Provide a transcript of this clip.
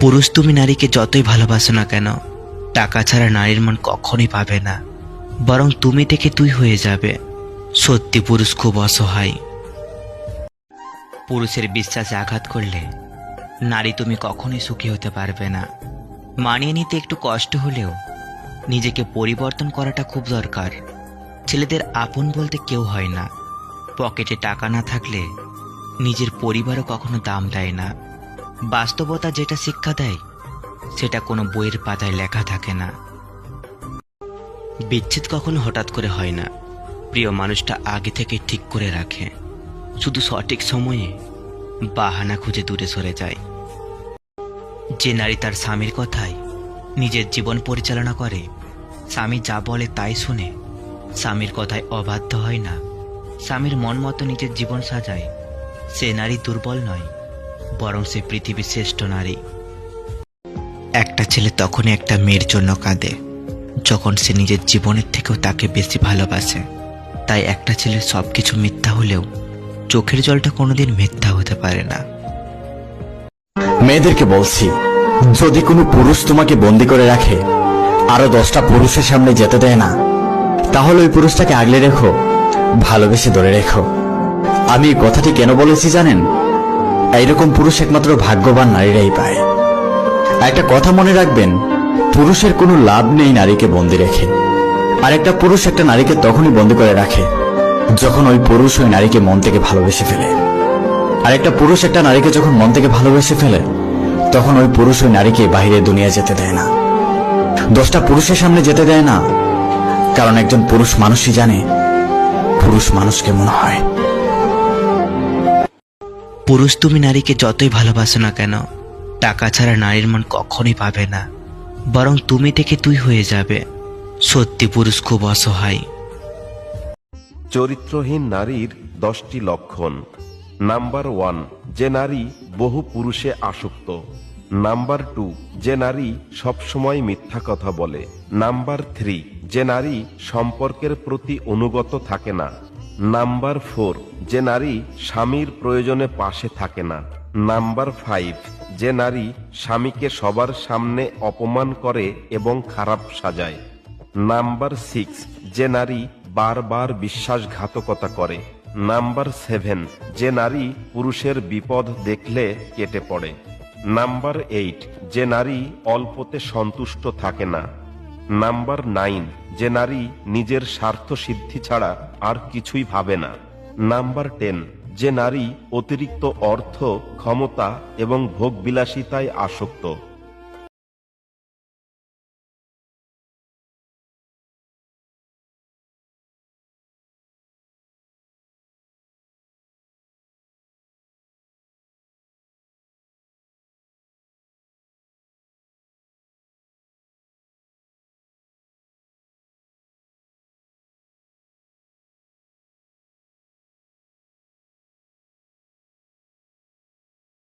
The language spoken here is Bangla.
পুরুষ তুমি নারীকে যতই ভালোবাসো না কেন, টাকা ছাড়া নারীর মন কখনই পাবে না। বরং তুমি থেকে তুই হয়ে যাবে। সত্যি পুরুষ খুব অসহায়। পুরুষের বিশ্বাসে আঘাত করলে নারী তুমি কখনোই সুখী হতে পারবে না। মানিয়ে নিতে একটু কষ্ট হলেও নিজেকে পরিবর্তন করাটা খুব দরকার। ছেলেদের আপন বলতে কেউ হয় না। পকেটে টাকা না থাকলে নিজের পরিবারও কখনো দাম দেয় না। বাস্তবতা যেটা শিক্ষা দেয়, সেটা কোনো বইয়ের পাতায় লেখা থাকে না। বিচ্ছেদ কখনো হঠাৎ করে হয় না। প্রিয় মানুষটা আগে থেকে ঠিক করে রাখে। শুধু সঠিক সময়ে বাহানা খুঁজে দূরে সরে যায়। যে নারী তার স্বামীর কথায় নিজের জীবন পরিচালনা করে, স্বামী যা বলে তাই শুনে, স্বামীর কথায় অবাধ্য হয় না। স্বামীর মন মতো নিজের জীবন সাজায়। সে নারী দুর্বল নয় বরং সে পৃথিবীর শ্রেষ্ঠ নারী। একটা ছেলে তখনই একটা মেয়ের জন্য কাঁদে, যখন সে নিজের জীবনের থেকেও তাকে বেশি ভালোবাসে। তাই একটা ছেলের সবকিছু মিথ্যা হলেও চোখের জলটা কোনোদিন মিথ্যা হতে পারে না। মেয়েদেরকে বলছি, যদি কোনো পুরুষ তোমাকে বন্দি করে রাখে, আরও দশটা পুরুষের সামনে যেতে দেয় না, তাহলে ওই পুরুষটাকে আগলে রেখো, ভালোবেসে ধরে রেখো। আমি কথাটি কেন বলেছি জানেন? এইরকম পুরুষ একমাত্র ভাগ্যবান নারীরাই পায়। একটা কথা মনে রাখবেন, পুরুষের কোনো লাভ নেই নারীকে বন্দি রেখে। আর একটা পুরুষ একটা নারীকে তখনই বন্দি করে রাখে, যখন ওই পুরুষ ওই নারীকে মন থেকে ভালোবেসে ফেলে। আর একটা পুরুষ একটা নারীকে যখন মন থেকে ভালোবেসে ফেলে, তখন ওই পুরুষ ওই নারীকে বাইরে দুনিয়া যেতে দেয় না। দশটা পুরুষের সামনে যেতে দেয় না, কারণ একজন পুরুষ মানুষই জানে, পুরুষ মানুষ কেমন হয়। পুরুষ তুমি নারীকে যতই ভালোবাসো না কেন, টাকা ছাড়া নারীর মন কখনই পাবে না। বরং তুমি থেকে তুই হয়ে যাবে। সত্যি পুরুষ খুব অসহায়। চরিত্রহীন নারীর দশটি লক্ষণ। নাম্বার ওয়ান, যে নারী বহু পুরুষে আসক্ত। নাম্বার টু, যে নারী সবসময় মিথ্যা কথা বলে। নাম্বার থ্রি, যে নারী সম্পর্কের প্রতি অনুগত থাকে না। নাম্বার ফোর, যে নারী স্বামীর প্রয়োজনে পাশে থাকে না। নাম্বার ফাইভ, যে নারী স্বামীকে সবার সামনে অপমান করে এবং খারাপ সাজায়। নাম্বার সিক্স, যে নারী বারবার বিশ্বাসঘাতকতা করে। নাম্বার সেভেন, যে নারী পুরুষের বিপদ দেখলে কেটে পড়ে। নাম্বার এইট, যে নারী অল্পতে সন্তুষ্ট থাকে না। নাম্বার নাইন, যে নারী নিজের স্বার্থ সিদ্ধি ছাড়া আর কিছুই ভাবে না। নাম্বার টেন, যে নারী অতিরিক্ত অর্থ, ক্ষমতা এবং ভোগবিলাসিতায় আসক্ত।